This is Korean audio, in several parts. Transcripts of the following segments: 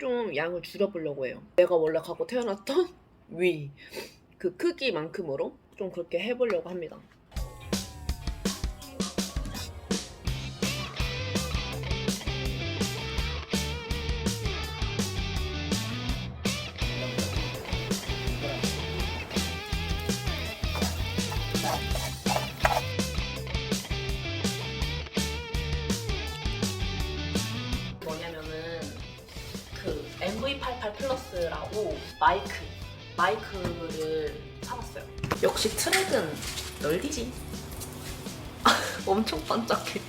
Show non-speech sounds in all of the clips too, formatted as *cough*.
좀 양을 줄여보려고 해요. 내가 원래 갖고 태어났던 *laughs* 위 그 크기만큼으로 좀 그렇게 해보려고 합니다. 역시 트랙은 널리지. *laughs* 엄청 반짝해.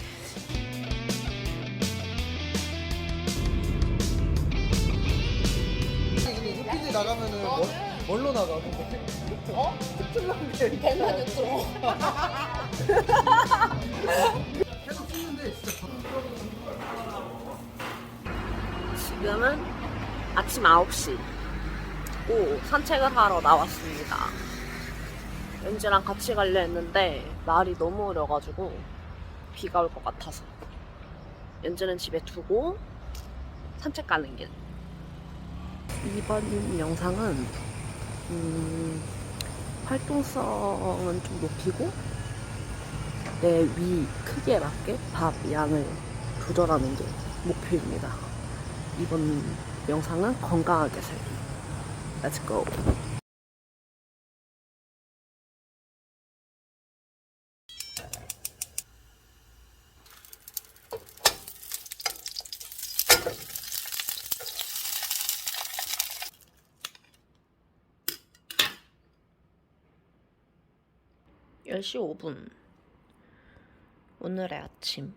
근데 유퀴즈 나가면은 뭐, 뭘로 나가? 어? 틀렸는데 대만 유튜브. 계속 찍는데 진짜 지금은 아침 9시. 오, 산책을 하러 나왔습니다. 연지랑 같이 가려 했는데 날이 너무 어려가지고 비가 올 것 같아서 연지는 집에 두고 산책 가는 길. 이번 영상은 음, 활동성은 좀 높이고 내 위 크기에 맞게 밥 양을 조절하는 게 목표입니다. 이번 영상은 건강하게 살기. Let's go. (10시 5분) 오늘의 아침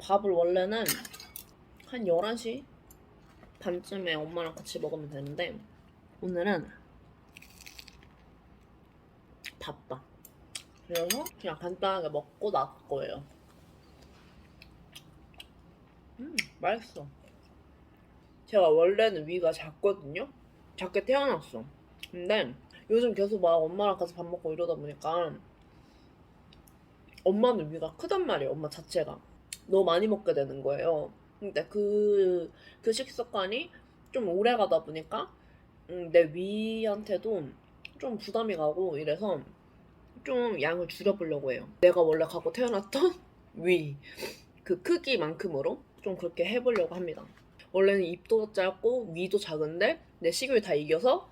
밥을 원래는 한 11시 반쯤에 엄마랑 같이 먹으면 되는데 오늘은 바빠. 그래서 그냥 간단하게 먹고 나갈 거예요. 음, 맛있어. 제가 원래는 위가 작거든요? 작게 태어났어. 근데 요즘 계속 막 엄마랑 같이 밥 먹고 이러다 보니까 엄마는 위가 크단 말이에요, 엄마 자체가. 너무 많이 먹게 되는 거예요. 근데 그, 그 식습관이 좀 오래 가다 보니까 음, 내 위한테도 좀 부담이 가고 이래서 좀 양을 줄여보려고 해요. 내가 원래 갖고 태어났던 *laughs* 위, 그 크기만큼으로 좀 그렇게 해보려고 합니다. 원래는 입도 짧고 위도 작은데 내 식욕이 다 이겨서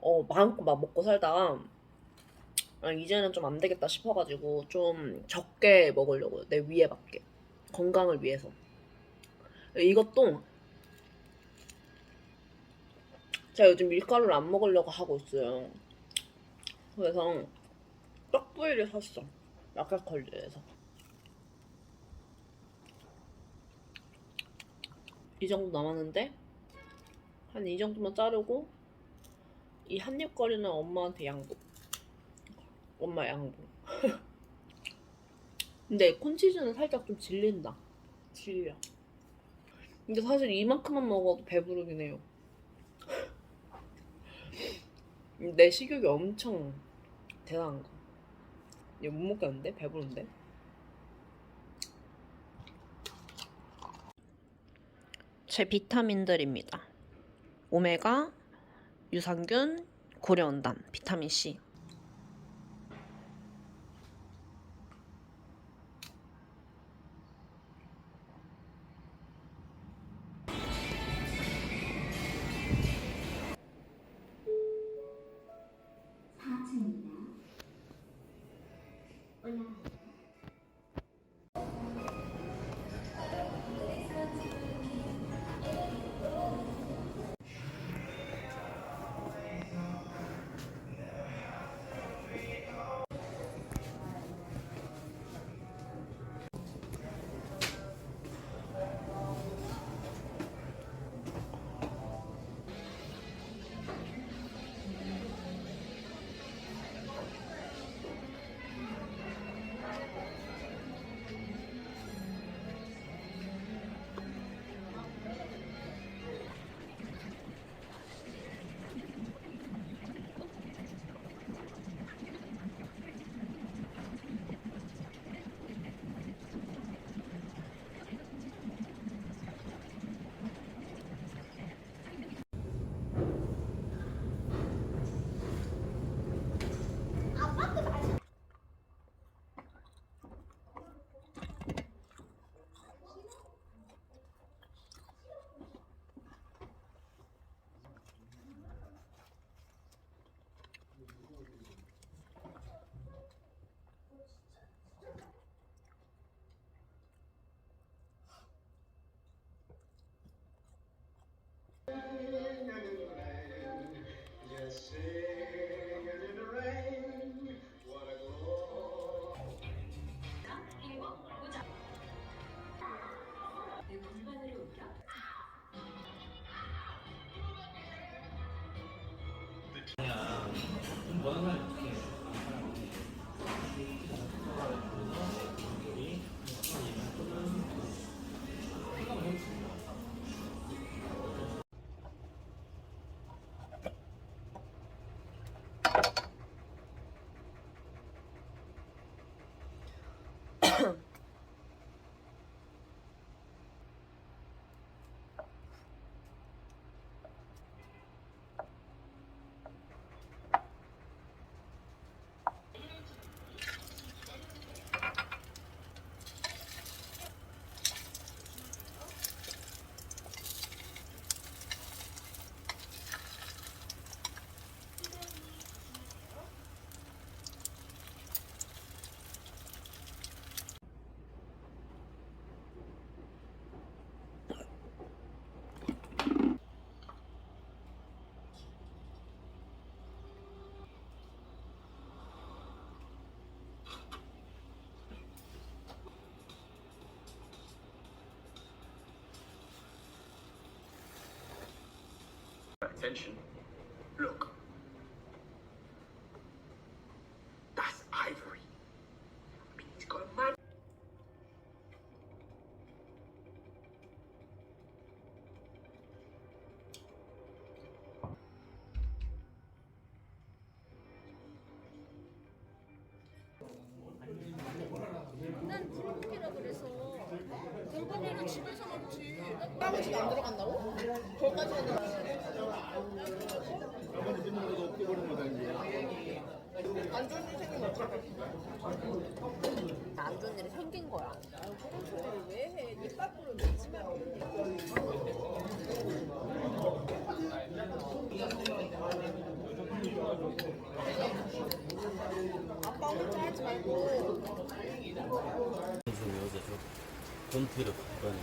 어, 마음껏 막 먹고 살다가 아, 이제는 좀 안 되겠다 싶어가지고 좀 적게 먹으려고요. 내 위에 맞게. 건강을 위해서. 이것도 제가 요즘 밀가루를 안 먹으려고 하고 있어요. 그래서 떡부위를 샀어. 라켓컬리에서. 이 정도 남았는데 한 이 정도만 자르고 이 한입거리는 엄마한테 양보. 엄마 양보. *laughs* 근데 콘치즈는 살짝 좀 질린다. 질려. 근데 사실 이만큼만 먹어도 배부르긴 해요. *laughs* 내 식욕이 엄청 대단한 거. 이거 못 먹겠는데? 배부른데? 제 비타민들입니다. 오메가, 유산균, 고려온단, 비타민C. 내 골반으로 옮겨? 그냥 뭐하는 Attention. Look. That's ivory. I mean, he's got a man. 난 불고기라 그래서 불고기는 집에서 먹지. 까만지가 안 들어간다고? 거기까지는 안 좋은 일 생긴 거지? 안 좋은 일이 생긴 거야. 그런 소리를 왜 해? 입 밖으로 내지 말고. 아빠 혼자 하지 말고 중에 본티를 봤더니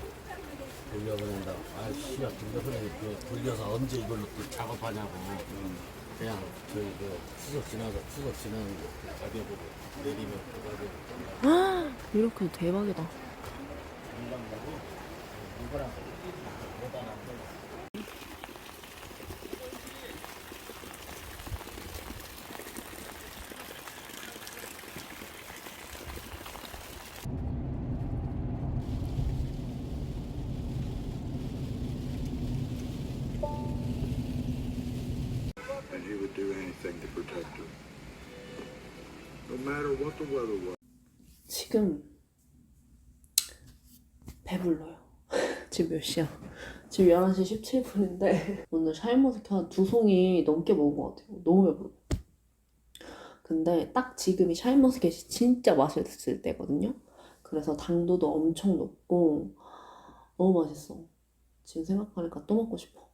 돌려보낸다. 아, 씨야, 돌려보내니 그 돌려서 언제 이걸로 또 작업하냐고. 그냥 저희 그 추석 지나서 추석 지나는 거 가격으로 내리면 그 가격. 이렇게 대박이다. 이거랑 and he would do anything to protect her. No matter what the weather was. 지금 배불러요. *laughs* 지금 몇 시야? 지금 11시 17분인데 *laughs* 오늘 샤인머스켓 한두 송이 넘게 먹은 것 같아요. 너무 배불러. 근데 딱 지금이 샤인머스켓이 진짜 맛있을 때거든요. 그래서 당도도 엄청 높고 너무 맛있어. 지금 생각하니까 또 먹고 싶어.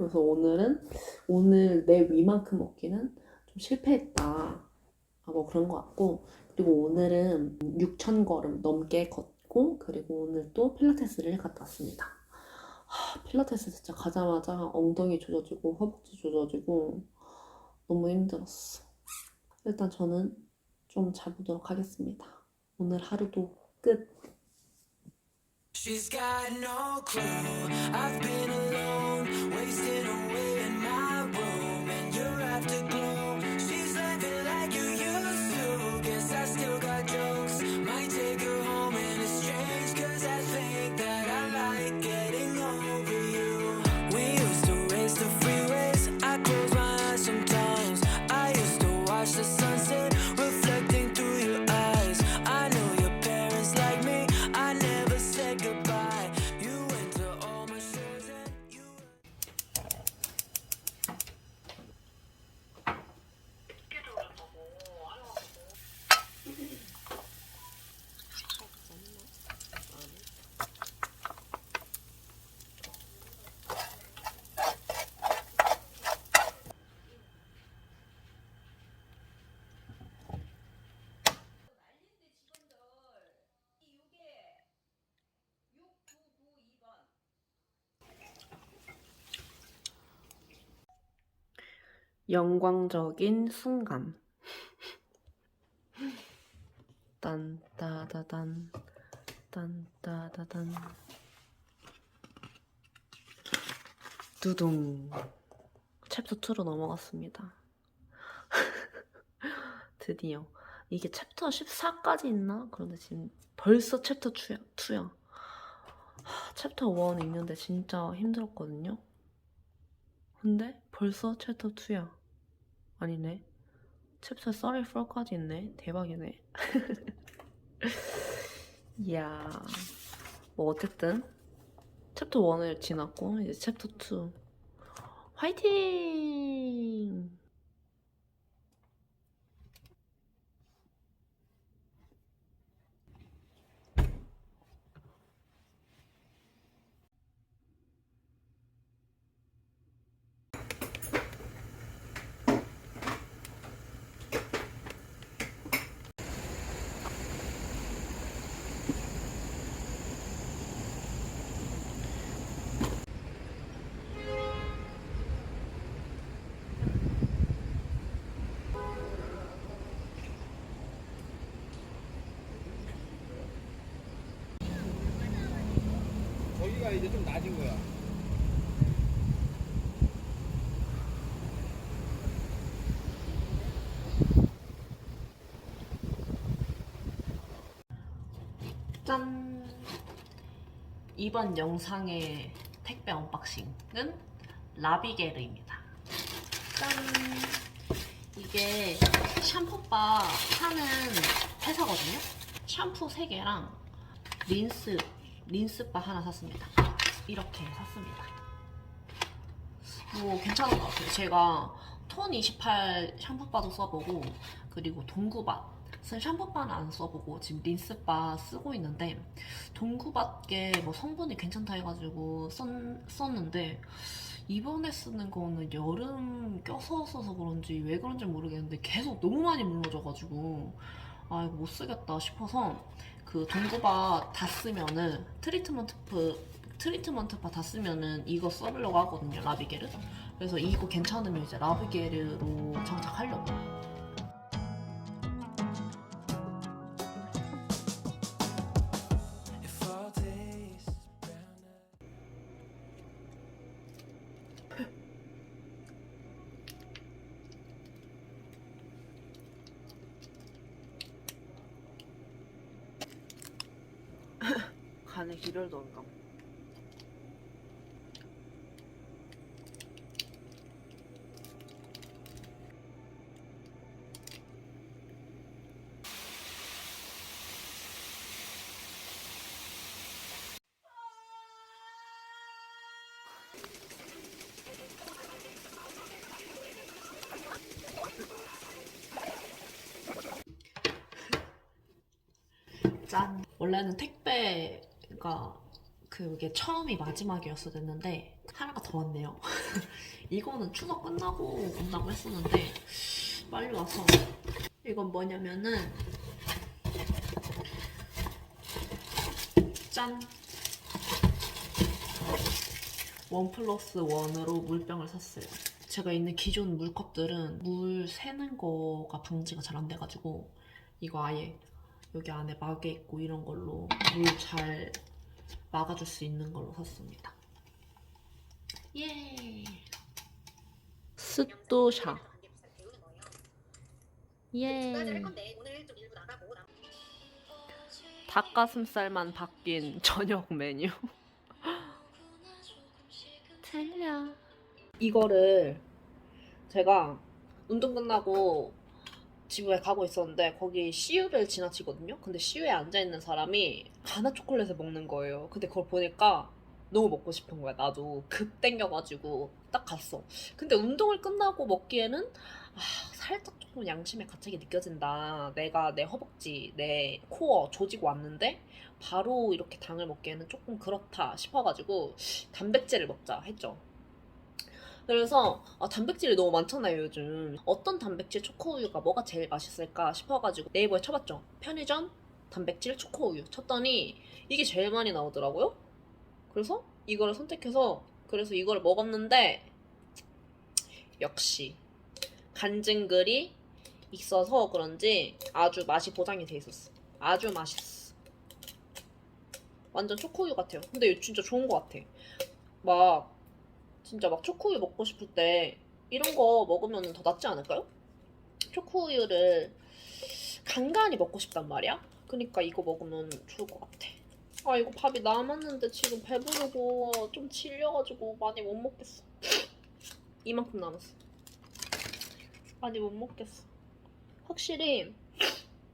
그래서 오늘은 오늘 내 위만큼 먹기는 좀 실패했다. 아, 뭐 그런 것 같고 그리고 오늘은 6,000걸음 넘게 걷고 그리고 오늘 또 필라테스를 갔다 왔습니다. 하, 필라테스 진짜 가자마자 엉덩이 조져지고 허벅지 조져지고 너무 힘들었어. 일단 저는 좀 자보도록 하겠습니다. 오늘 하루도 끝. 영광적인 순간. 딴따다단, 딴따다단. 두둥. 챕터 2로 넘어갔습니다. *laughs* 드디어 이게 챕터 14까지 있나? 그런데 지금 벌써 챕터 2야. 2야. 하, 챕터 1 읽는데 진짜 힘들었거든요. 근데 벌써 챕터 2야. 아니네. 챕터 34까지 있네. 대박이네. *laughs* 이야. 뭐 어쨌든 챕터 1을 지났고 이제 챕터 2. 화이팅! 저기가 이제 좀 낮은 거야. 짠! 이번 영상의 택배 언박싱은 라비게르입니다. 짠! 이게 샴푸바 파는 회사거든요. 샴푸 3개랑 린스, 린스바 하나 샀습니다. 이렇게 샀습니다. 뭐 괜찮은 것 같아요. 제가 톤28 샴푸바도 써보고 그리고 동구밭 은 샴푸바는 안 써보고 지금 린스바 쓰고 있는데 동구밭게 뭐 성분이 괜찮다 해가지고 썼, 썼는데 이번에 쓰는 거는 여름 껴서 써서 그런지 왜 그런지 모르겠는데 계속 너무 많이 물러져가지고 아 이거 못 쓰겠다 싶어서 그 동구밭 다 쓰면은 트리트먼트 트리트먼트 바 다 쓰면은 이거 써보려고 하거든요 라비게르 그래서 이거 괜찮으면 이제 라비게르로 장착하려고 기를 넣은가 짠. 원래는 택배 가 그게 처음이 마지막이었어야 됐는데 하나가 더 왔네요. *laughs* 이거는 추석 끝나고 온다고 했었는데 빨리 와서 이건 뭐냐면은 짠. 원 플러스 원으로 물병을 샀어요. 제가 있는 기존 물컵들은 물 새는 거가 방지가 잘 안 돼가지고 이거 아예 여기 안에 막에 있고 이런 걸로 물 잘 막아줄 수 있는 걸로 샀습니다. 예. 스토샤. 예. 닭가슴살만 바뀐 저녁 메뉴. *laughs* 틀려. 이거를 제가 운동 끝나고 집에 가고 있었는데 거기 CU를 지나치거든요. 근데 CU에 앉아 있는 사람이 가나 초콜릿을 먹는 거예요. 근데 그걸 보니까 너무 먹고 싶은 거야. 나도 급 땡겨가지고 딱 갔어. 근데 운동을 끝나고 먹기에는 아, 살짝 조금 양심의 가책이 느껴진다. 내가 내 허벅지, 내 코어 조지고 왔는데 바로 이렇게 당을 먹기에는 조금 그렇다 싶어가지고 단백질을 먹자 했죠. 그래서 아, 단백질이 너무 많잖아요 요즘. 어떤 단백질 초코우유가 뭐가 제일 맛있을까 싶어가지고 네이버에 쳐봤죠. 편의점 단백질 초코우유 쳤더니 이게 제일 많이 나오더라고요. 그래서 이거를 선택해서 그래서 이거를 먹었는데 역시 간증글이 있어서 그런지 아주 맛이 보장이 돼 있었어. 아주 맛있어. 완전 초코우유 같아요. 근데 진짜 좋은 것 같아. 막 진짜 막 초코우유 먹고 싶을 때 이런 거 먹으면 더 낫지 않을까요? 초코우유를 간간히 먹고 싶단 말이야. 그러니까 이거 먹으면 좋을 것 같아. 아 이거 밥이 남았는데 지금 배부르고 좀 질려가지고 많이 못 먹겠어. 이만큼 남았어. 많이 못 먹겠어. 확실히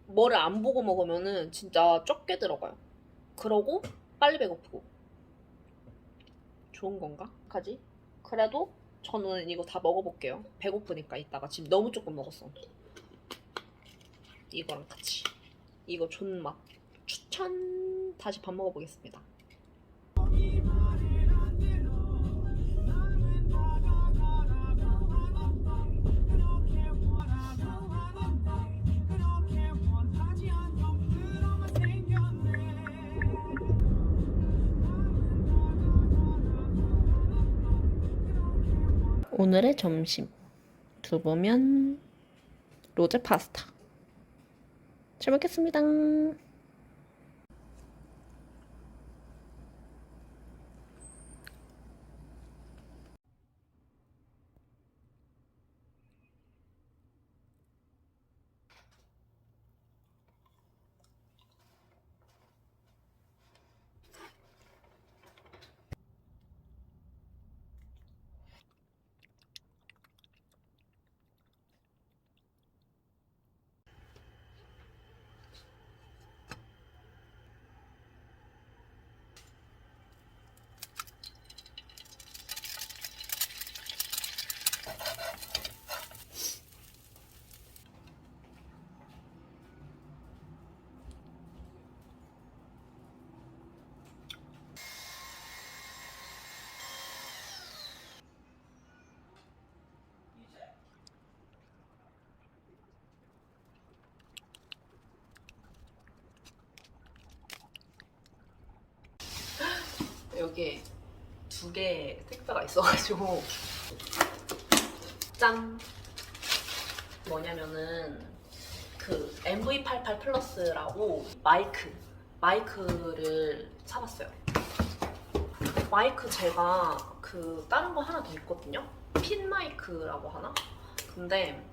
뭐를 안 보고 먹으면은 진짜 적게 들어가요. 그러고 빨리 배고프고. 좋은 건가? 가지? 그래도 저는 이거 다 먹어볼게요. 배고프니까 이따가 지금 너무 조금 먹었어. 이거랑 같이. 이거 존맛. 추천. 다시 밥 먹어보겠습니다. 오늘의 점심 두부면 로제 파스타 잘 먹겠습니다. 여기에 두개 택배가 있어가지고. 짠. 뭐냐면은 그 MV88 플러스라고 마이크 마이크를 사봤어요. 마이크 제가 그 다른 거 하나 더 있거든요. 핀 마이크라고 하나? 근데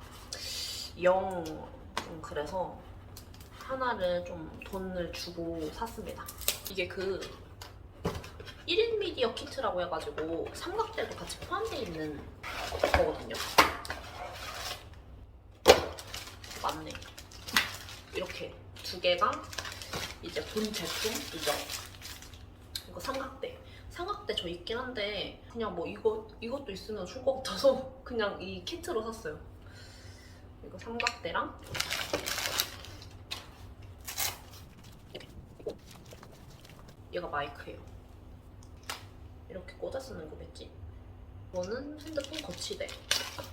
영 음, 그래서 하나를 좀 돈을 주고 샀습니다. 이게 그 1인 미디어 키트라고 해가지고 삼각대도 같이 포함되어 있는 거거든요. 맞네. 이렇게 두 개가 이제 본 제품이죠. 이거 삼각대. 삼각대 저 있긴 한데 그냥 뭐 이거 이것도 있으면 줄 것 같아서 *laughs* 그냥 이 키트로 샀어요. 이거 삼각대랑 얘가 마이크예요. 이렇게 꽂아 쓰는 거겠지? 이거는 핸드폰 거치대.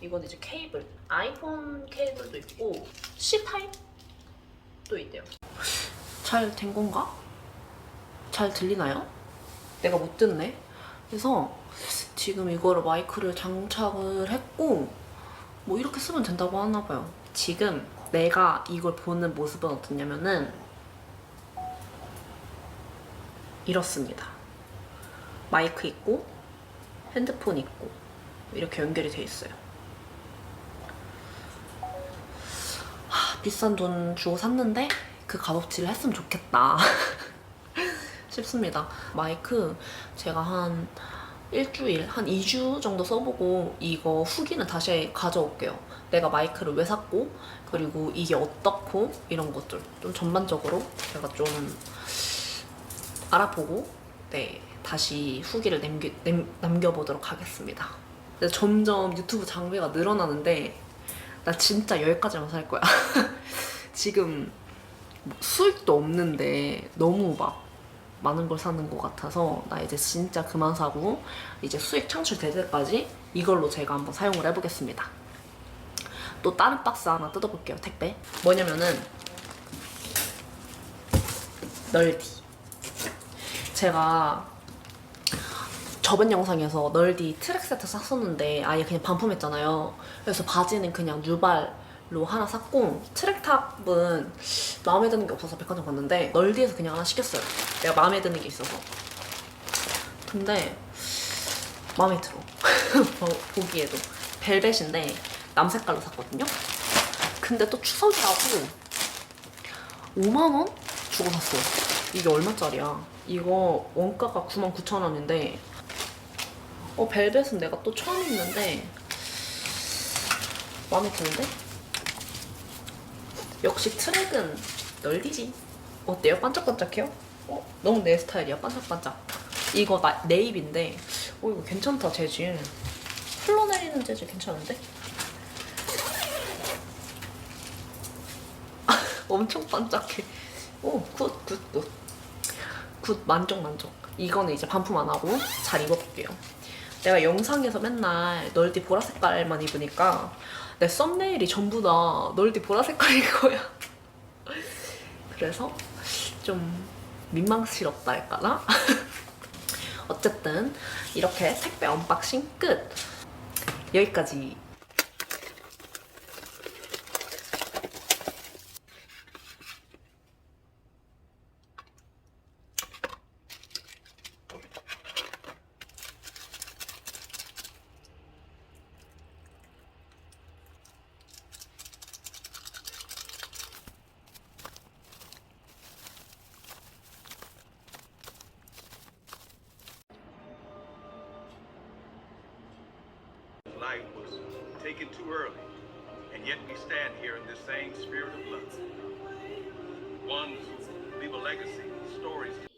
이건 이제 케이블. 아이폰 케이블도 있고 C 타입도 있대요. 잘 된 건가? 잘 들리나요? 내가 못 듣네. 그래서 지금 이거를 마이크를 장착을 했고 뭐 이렇게 쓰면 된다고 하나 봐요. 지금 내가 이걸 보는 모습은 어떻냐면은 이렇습니다. 마이크 있고 핸드폰 있고 이렇게 연결이 돼 있어요. 하, 비싼 돈 주고 샀는데 그 값어치를 했으면 좋겠다 *laughs* 싶습니다. 마이크 제가 한 일주일, 한 2주 정도 써보고 이거 후기는 다시 가져올게요. 내가 마이크를 왜 샀고 그리고 이게 어떻고 이런 것들 좀 전반적으로 제가 좀 알아보고 네 다시 후기를 남기, 남, 남겨보도록 하겠습니다. 점점 유튜브 장비가 늘어나는데 나 진짜 여기까지만 살 거야. *laughs* 지금 뭐 수익도 없는데 너무 막 많은 걸 사는 것 같아서 나 이제 진짜 그만 사고 이제 수익 창출될 때까지 이걸로 제가 한번 사용을 해보겠습니다. 또 다른 박스 하나 뜯어볼게요 택배. 뭐냐면은 널디. 제가 저번 영상에서 널디 트랙 세트 샀었는데 아예 그냥 반품했잖아요. 그래서 바지는 그냥 뉴발로 하나 샀고 트랙탑은 마음에 드는 게 없어서 백화점 갔는데 널디에서 그냥 하나 시켰어요. 내가 마음에 드는 게 있어서. 근데 마음에 들어. *laughs* 보- 보기에도 벨벳인데 남색깔로 샀거든요. 근데 또 추석이라고 5만원? 주고 샀어. 이게 얼마짜리야? 이거 원가가 99,000원인데 어 벨벳은 내가 또 처음 입는데 마음에 드는데? 역시 트랙은 널디지. 어때요? 반짝반짝해요? 어? 너무 내 스타일이야 반짝반짝. 이거 나, 네잎인데 어 이거 괜찮다 재질. 흘러내리는 재질 괜찮은데? *laughs* 엄청 반짝해. 오, 굿, 굿, 굿. 굿, 만족, 만족. 이거는 이제 반품 안 하고 잘 입어볼게요. 내가 영상에서 맨날 널디 보라 색깔만 입으니까 내 썸네일이 전부 다 널디 보라 색깔인 거야. *laughs* 그래서 좀 민망스럽다 할까나? *laughs* 어쨌든 이렇게 택배 언박싱 끝! 여기까지 taken too early, and yet we stand here in this same spirit of love. Ones who leave a legacy, stories.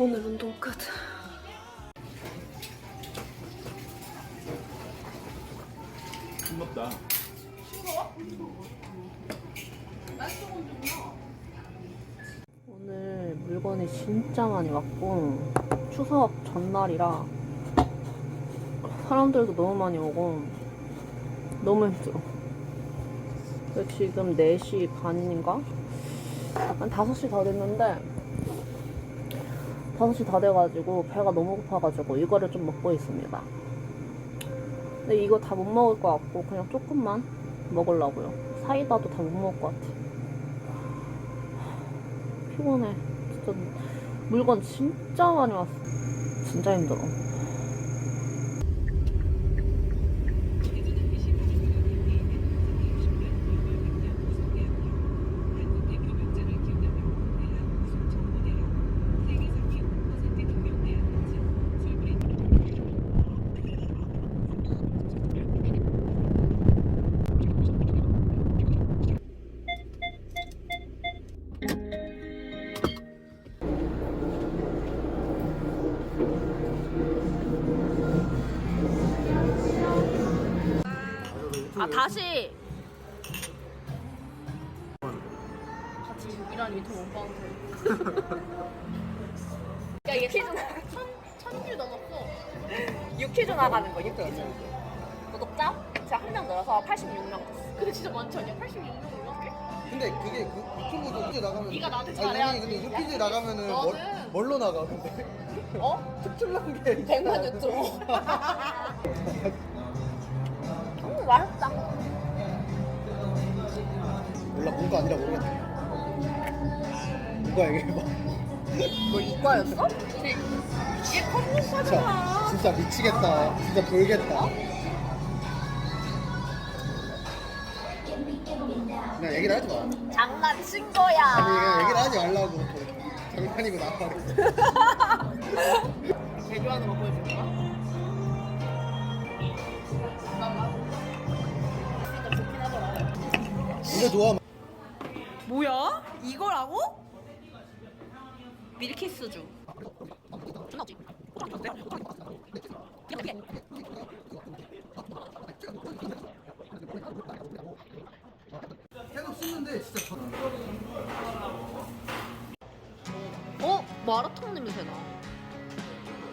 오늘 운동 끝. 싱겁다. 오늘 물건이 진짜 많이 왔고 추석 전날이라 사람들도 너무 많이 오고 너무 힘들어. 지금 4시 반인가? 한 5시 다 됐는데 5시 다 돼가지고 배가 너무 고파가지고 이거를 좀 먹고 있습니다. 근데 이거 다 못 먹을 것 같고 그냥 조금만 먹으려고요. 사이다도 다 못 먹을 것 같아. 피곤해. 진짜 물건 진짜 많이 왔어. 진짜 힘들어. 이 일한 유튜브 오빠한테. 야 이게 퀴즈 천 천주 넘었어. 6퀴즈 나가는 거 6퀴즈. 구독자 제가 한 명 늘어서 86명 됐어. 근데 진짜 많지 않냐? 86명 이렇게? 근데 그게 그 유튜브도 퀴즈 나가면 네가 나한테 아니, 잘해야지. 근데 이거 퀴즈 나가면은 뭘, 너는- 뭘 로 나가 근데 어? *laughs* 특출난 게 100만 유튜브. *laughs* 음 맛있다. 몰라 뭔가 아니라 모르겠네 뭔가 얘기해봐 너 이과였어? 이게 컴퓨터잖아. 진짜 진짜 미치겠다. 진짜 돌겠다. 그냥 얘기를 하지 마. 장난친 아니 거야. 그냥 얘기를 하지 말라고. 장판이고 나빠고. 개교하는 거 보여줄까? 이거 좋아. 뭐야? 이거라고? 밀키스주. 계속 씻는데 진짜. 어? 마라탕 냄새 나.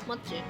맞지?